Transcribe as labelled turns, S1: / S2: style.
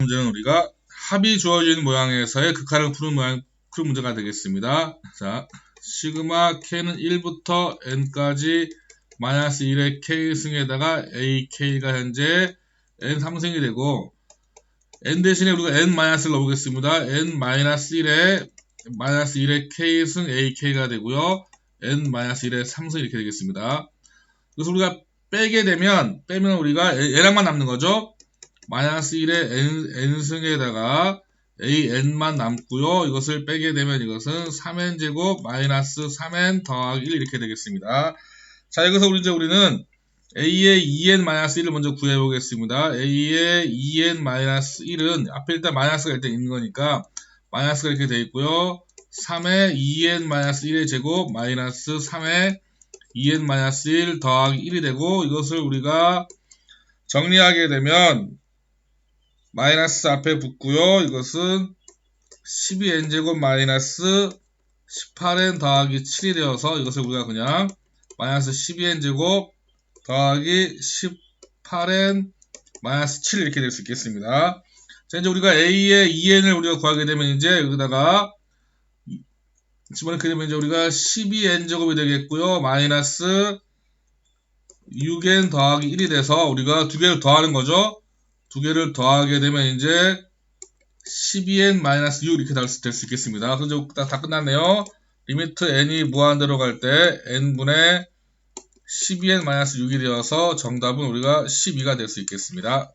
S1: 문제는 우리가 합이 주어진 모양에서의 극한을 푸는 모양 푸는 문제가 되겠습니다. 자, 시그마 k는 1부터 n까지 마이너스 1의 k승에다가 ak가 현재 n 3승이 되고 n 대신에 우리가 n 마이너스를 넣어보겠습니다. n 마이너스 1에 마이너스 1의 k승 ak가 되고요. n 마이너스 1의 3승 이렇게 되겠습니다. 그래서 우리가 빼게 되면 빼면 우리가 얘랑만 남는 거죠. 마이너스 1의 n, n승에다가 an만 남고요. 이것을 빼게 되면 이것은 3n제곱 마이너스 3n 더하기 1 이렇게 되겠습니다. 자 여기서 이제 우리는 a의 2n 마이너스 1을 먼저 구해 보겠습니다. a의 2n 마이너스 1은 앞에 일단 마이너스가 일단 있는 거니까 마이너스가 이렇게 되어 있고요. 3의 2n 마이너스 1의 제곱 마이너스 3의 2n 마이너스 1 더하기 1이 되고 이것을 우리가 정리하게 되면 마이너스 앞에 붙고요. 이것은 12n제곱 마이너스 18n 더하기 7이 되어서 이것을 우리가 그냥 마이너스 12n제곱 더하기 18n 마이너스 7 이렇게 될 수 있겠습니다. 자, 이제 우리가 a의 2n을 우리가 구하게 되면 이제 여기다가 집어넣게 되면 이제 우리가 12n제곱이 되겠고요. 마이너스 6n 더하기 1이 돼서 우리가 두 개를 더하는 거죠. 두 개를 더하게 되면 이제 12n 마이너스 6 이렇게 될 수 있겠습니다. 그래서 다, 다 끝났네요. 리미트 n이 무한대로 갈 때 n분의 12n 마이너스 6이 되어서 정답은 우리가 12가 될 수 있겠습니다.